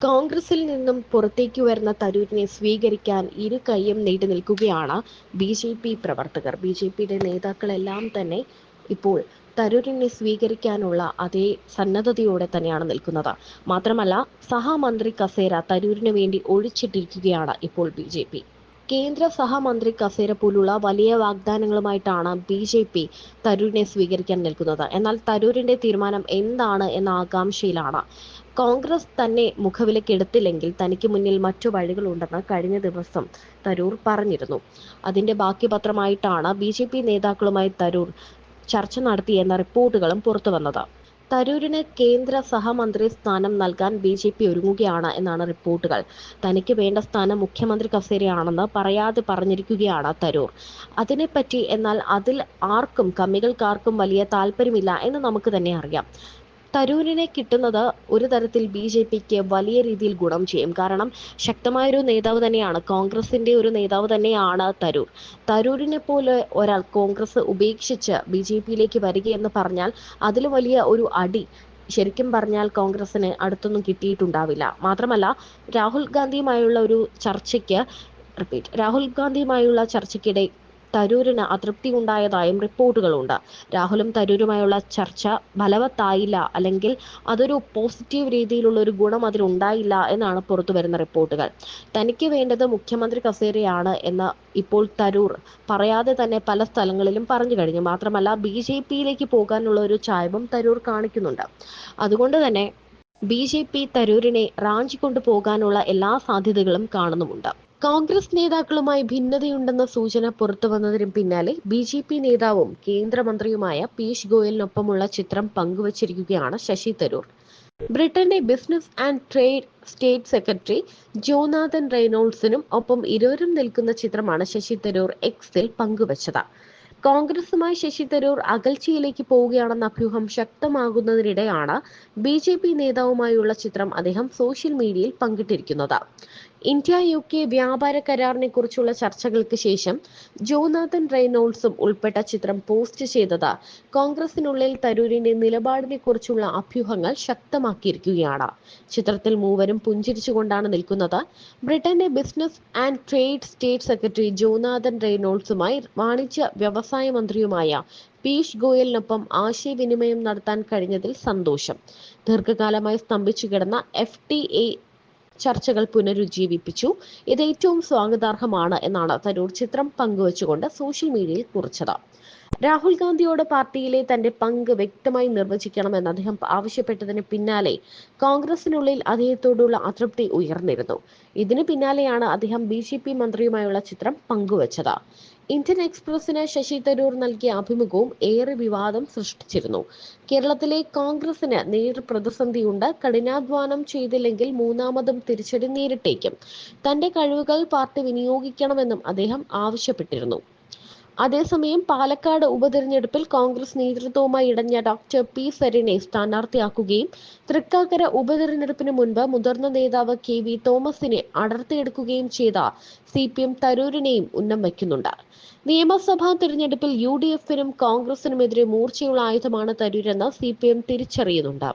കോൺഗ്രസിൽ നിന്നും പുറത്തേക്ക് വരുന്ന തരൂരിനെ സ്വീകരിക്കാൻ ഇരു കൈയും നീട്ടി നിൽക്കുകയാണ് ബി ജെ പി പ്രവർത്തകർ. ബി ജെ പിയുടെ നേതാക്കളെല്ലാം തന്നെ ഇപ്പോൾ തരൂരിനെ സ്വീകരിക്കാനുള്ള അതേ സന്നദ്ധതയോടെ തന്നെയാണ് നിൽക്കുന്നത്. മാത്രമല്ല സഹമന്ത്രി കസേര തരൂരിന് വേണ്ടി ഒഴിച്ചിട്ടിരിക്കുകയാണ് ഇപ്പോൾ ബി കേന്ദ്ര സഹമന്ത്രി കസേര പോലുള്ള വലിയ വാഗ്ദാനങ്ങളുമായിട്ടാണ് ബി ജെ പി തരൂരിനെ സ്വീകരിക്കാൻ നിൽക്കുന്നത്. എന്നാൽ തരൂരിന്റെ തീരുമാനം എന്താണ് എന്ന ആകാംക്ഷയിലാണ്. കോൺഗ്രസ് തന്നെ മുഖവിലക്കെടുത്തില്ലെങ്കിൽ തനിക്ക് മുന്നിൽ മറ്റു വഴികളുണ്ടെന്ന് കഴിഞ്ഞ ദിവസം തരൂർ പറഞ്ഞിരുന്നു. അതിന്റെ ബാക്കി പത്രമായിട്ടാണ് ബി നേതാക്കളുമായി തരൂർ ചർച്ച നടത്തിയെന്ന റിപ്പോർട്ടുകളും പുറത്തുവന്നത്. തരൂരിന് കേന്ദ്ര സഹമന്ത്രി സ്ഥാനം നൽകാൻ ബി ജെ പി ഒരുങ്ങുകയാണ് എന്നാണ് റിപ്പോർട്ടുകൾ. തനിക്ക് വേണ്ട സ്ഥാനം മുഖ്യമന്ത്രി കസേരയാണെന്ന് പറയാതെ പറഞ്ഞിരിക്കുകയാണ് തരൂർ. അതിനെപ്പറ്റി എന്നാൽ അതിൽ ആർക്കും കമ്മികൾക്കാർക്കും വലിയ താല്പര്യമില്ല എന്ന് നമുക്ക് തന്നെ അറിയാം. തരൂരിനെ കിട്ടുന്നത് ഒരു തരത്തിൽ ബി ജെ പിക്ക് വലിയ രീതിയിൽ ഗുണം ചെയ്യും. കാരണം ശക്തമായൊരു നേതാവ് തന്നെയാണ് കോൺഗ്രസിന്റെ ഒരു നേതാവ് തന്നെയാണ് തരൂർ. തരൂരിനെ പോലെ ഒരാൾ കോൺഗ്രസ് ഉപേക്ഷിച്ച് ബി ജെ പിയിലേക്ക് വരികയെന്ന് പറഞ്ഞാൽ അതിൽ വലിയ ഒരു അടി ശരിക്കും പറഞ്ഞാൽ കോൺഗ്രസിന് അടുത്തൊന്നും കിട്ടിയിട്ടുണ്ടാവില്ല. മാത്രമല്ല രാഹുൽ ഗാന്ധിയുമായുള്ള ഒരു ചർച്ചയ്ക്ക് റിപ്പീറ്റ് രാഹുൽ ഗാന്ധിയുമായുള്ള ചർച്ചയ്ക്കിടെ തരൂരിന് അതൃപ്തി ഉണ്ടായതായും റിപ്പോർട്ടുകളുണ്ട്. രാഹുലും തരൂരുമായുള്ള ചർച്ച ഫലവത്തായില്ല. അല്ലെങ്കിൽ അതൊരു പോസിറ്റീവ് രീതിയിലുള്ള ഒരു ഗുണം അതിലുണ്ടായില്ല എന്നാണ് പുറത്തു വരുന്ന റിപ്പോർട്ടുകൾ. തനിക്ക് വേണ്ടത് മുഖ്യമന്ത്രി കസേരയാണ് എന്ന് ഇപ്പോൾ തരൂർ പറയാതെ തന്നെ പല സ്ഥലങ്ങളിലും പറഞ്ഞു കഴിഞ്ഞു. മാത്രമല്ല ബി ജെ പിയിലേക്ക് പോകാനുള്ള ഒരു ചായവും തരൂർ കാണിക്കുന്നുണ്ട്. അതുകൊണ്ട് തന്നെ ബി ജെ പി തരൂരിനെ റാഞ്ചിക്കൊണ്ടു പോകാനുള്ള എല്ലാ സാധ്യതകളും കാണുന്നുമുണ്ട്. കോൺഗ്രസ് നേതാക്കളുമായി ഭിന്നതയുണ്ടെന്ന സൂചന പുറത്തുവന്നതിന് പിന്നാലെ ബി ജെ പി നേതാവും കേന്ദ്രമന്ത്രിയുമായ പീയൂഷ് ഗോയലിനൊപ്പമുള്ള ചിത്രം പങ്കുവച്ചിരിക്കുകയാണ് ശശി തരൂർ. ബ്രിട്ടന്റെ business and trade state secretary Jonathan റെയ്നോൾസിനും ഒപ്പം ഇരുവരും നിൽക്കുന്ന ചിത്രമാണ് ശശി തരൂർ എക്സിൽ പങ്കുവച്ചത്. കോൺഗ്രസുമായി ശശി തരൂർ അകൽച്ചയിലേക്ക് പോവുകയാണെന്ന അഭ്യൂഹം ശക്തമാകുന്നതിനിടെയാണ് ബി ജെ പി നേതാവുമായുള്ള ചിത്രം അദ്ദേഹം സോഷ്യൽ മീഡിയയിൽ പങ്കിട്ടിരിക്കുന്നത്. ഇന്ത്യ യു കെ വ്യാപാര കരാറിനെ കുറിച്ചുള്ള ചർച്ചകൾക്ക് ശേഷം ജോനാഥൻ റെയ്നോൾസും ഉൾപ്പെട്ട ചിത്രം പോസ്റ്റ് ചെയ്തത് കോൺഗ്രസിനുള്ളിൽ തരൂരിന്റെ നിലപാടിനെ കുറിച്ചുള്ള അഭ്യൂഹങ്ങൾ ശക്തമാക്കിയിരിക്കുകയാണ്. ചിത്രത്തിൽ മൂവരും പുഞ്ചിരിച്ചുകൊണ്ടാണ് നിൽക്കുന്നത്. ബ്രിട്ടന്റെ business and trade state secretary Jonathan റെയ്നോൾസുമായി വാണിജ്യ വ്യവസായ മന്ത്രിയുമായ പീയൂഷ് ഗോയലിനൊപ്പം ആശയവിനിമയം നടത്താൻ കഴിഞ്ഞതിൽ സന്തോഷം. ദീർഘകാലമായി സ്തംഭിച്ചു കിടന്ന എഫ് ടി എ ചർച്ചകൾ പുനരുജ്ജീവിപ്പിച്ചു. ഇത് ഏറ്റവും സ്വാഗതാർഹമാണ് എന്നാണ് തരൂർ ചിത്രം പങ്കുവച്ചുകൊണ്ട് സോഷ്യൽ മീഡിയയിൽ കുറിച്ചത്. രാഹുൽ ഗാന്ധിയോട് പാർട്ടിയിലെ തന്റെ പങ്ക് വ്യക്തമായി നിർവചിക്കണമെന്ന് അദ്ദേഹം ആവശ്യപ്പെട്ടതിന് പിന്നാലെ കോൺഗ്രസിനുള്ളിൽ അദ്ദേഹത്തോടുള്ള അതൃപ്തി ഉയർന്നിരുന്നു. ഇതിന് പിന്നാലെയാണ് അദ്ദേഹം ബി ജെ പി മന്ത്രിയുമായുള്ള ചിത്രം പങ്കുവച്ചത്. ഇന്ത്യൻ എക്സ്പ്രസിന് ശശി തരൂർ നൽകിയ അഭിമുഖവും ഏറെ വിവാദം സൃഷ്ടിച്ചിരുന്നു. കേരളത്തിലെ കോൺഗ്രസിന് നേർ പ്രതിസന്ധിയുണ്ട്. കഠിനാധ്വാനം ചെയ്തില്ലെങ്കിൽ മൂന്നാമതും തിരിച്ചടി നേരിട്ടേക്കും. തന്റെ കഴിവുകൾ പാർട്ടി വിനിയോഗിക്കണമെന്നും അദ്ദേഹം ആവശ്യപ്പെട്ടിരുന്നു. അതേസമയം പാലക്കാട് ഉപതെരഞ്ഞെടുപ്പിൽ കോൺഗ്രസ് നേതൃത്വവുമായി ഇടഞ്ഞ ഡോക്ടർ പി സരിനെ സ്ഥാനാർത്ഥിയാക്കുകയും തൃക്കാക്കര ഉപതെരഞ്ഞെടുപ്പിന് മുൻപ് മുതിർന്ന നേതാവ് കെ വി തോമസിനെ അടർത്തിയെടുക്കുകയും ചെയ്ത സി പി എം തരൂരിനെയും ഉന്നം വയ്ക്കുന്നുണ്ട്. നിയമസഭാ തിരഞ്ഞെടുപ്പിൽ യു ഡി എഫിനും കോൺഗ്രസിനുമെതിരെ മൂർച്ചയുള്ള ആയുധമാണ് തരൂരെന്ന് സി പി എം തിരിച്ചറിയുന്നുണ്ട്.